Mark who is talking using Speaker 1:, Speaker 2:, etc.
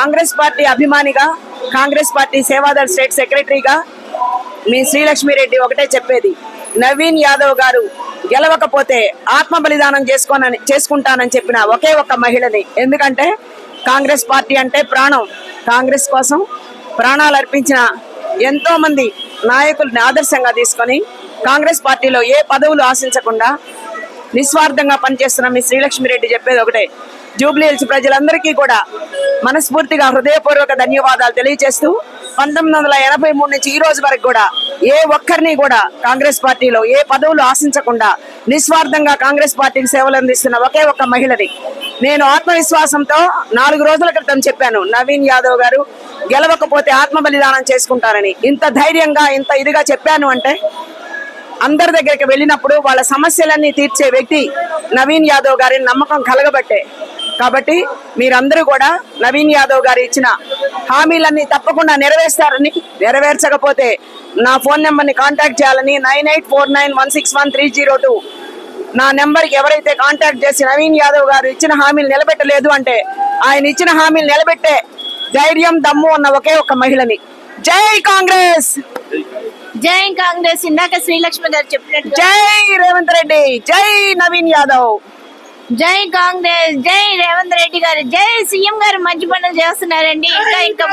Speaker 1: Congress party అభిమానిగా Congress party Seva Dal state సెక్రటరీగా మీ శ్రీలక్ష్మిరెడ్డి ఒకటే చెప్పేది నవీన్ యాదవ్ గారు గెలవకపోతే ఆత్మ బలిదానం చేసుకోనని చేసుకుంటానని చెప్పిన ఒకే ఒక్క మహిళని. ఎందుకంటే కాంగ్రెస్ పార్టీ అంటే ప్రాణం. కాంగ్రెస్ కోసం ప్రాణాలు అర్పించిన ఎంతోమంది నాయకుల్ని ఆదర్శంగా తీసుకొని కాంగ్రెస్ పార్టీలో ఏ పదవులు ఆశించకుండా నిస్వార్థంగా పనిచేస్తున్న మీ శ్రీలక్ష్మిరెడ్డి చెప్పేది ఒకటే. జూబ్లీ హిల్స్ ప్రజలందరికీ కూడా మనస్ఫూర్తిగా హృదయపూర్వక ధన్యవాదాలు తెలియజేస్తూ పంతొమ్మిది వందల ఎనభై మూడు నుంచి ఈ రోజు వరకు కూడా ఏ ఒక్కరిని కూడా కాంగ్రెస్ పార్టీలో ఏ పదవులు ఆశించకుండా నిస్వార్థంగా కాంగ్రెస్ పార్టీకి సేవలు అందిస్తున్న ఒకే ఒక్క మహిళని నేను ఆత్మవిశ్వాసంతో నాలుగు రోజుల క్రితం చెప్పాను నవీన్ యాదవ్ గారు గెలవకపోతే ఆత్మ బలిదానం చేసుకుంటారని. ఇంత ధైర్యంగా ఇంత ఇదిగా చెప్పాను అంటే అందరి దగ్గరికి వెళ్ళినప్పుడు వాళ్ళ సమస్యలన్నీ తీర్చే వ్యక్తి నవీన్ యాదవ్ గారి నమ్మకం కలగబట్టే. కాబట్టి మీరందరూ కూడా నవీన్ యాదవ్ గారు ఇచ్చిన హామీలన్నీ తప్పకుండా నెరవేర్స్తారని నెరవేర్చకపోతే నా ఫోన్ నెంబర్ని కాంటాక్ట్ చేయాలని nine eight four nine one six one three zero two. నా నెంబర్కి ఎవరైతే కాంటాక్ట్ చేసి నవీన్ యాదవ్ గారు ఇచ్చిన హామీలు నిలబెట్టలేదు అంటే ఆయన ఇచ్చిన హామీలు నిలబెట్టే ధైర్యం దమ్ము ఉన్న ఒకే ఒక మహిళని. జై కాంగ్రెస్!
Speaker 2: జై కాంగ్రెస్ ఇందాక శ్రీలక్ష్మి గారు చెప్పినట్టు
Speaker 1: జై రేవంత్ రెడ్డి జై నవీన్ యాదవ్.
Speaker 2: జై కాంగ్రెస్ జై రేవంత్ రెడ్డి గారు జై సీఎం గారు మంచి పనులు చేస్తున్నారండి. ఇంకా ఇంకా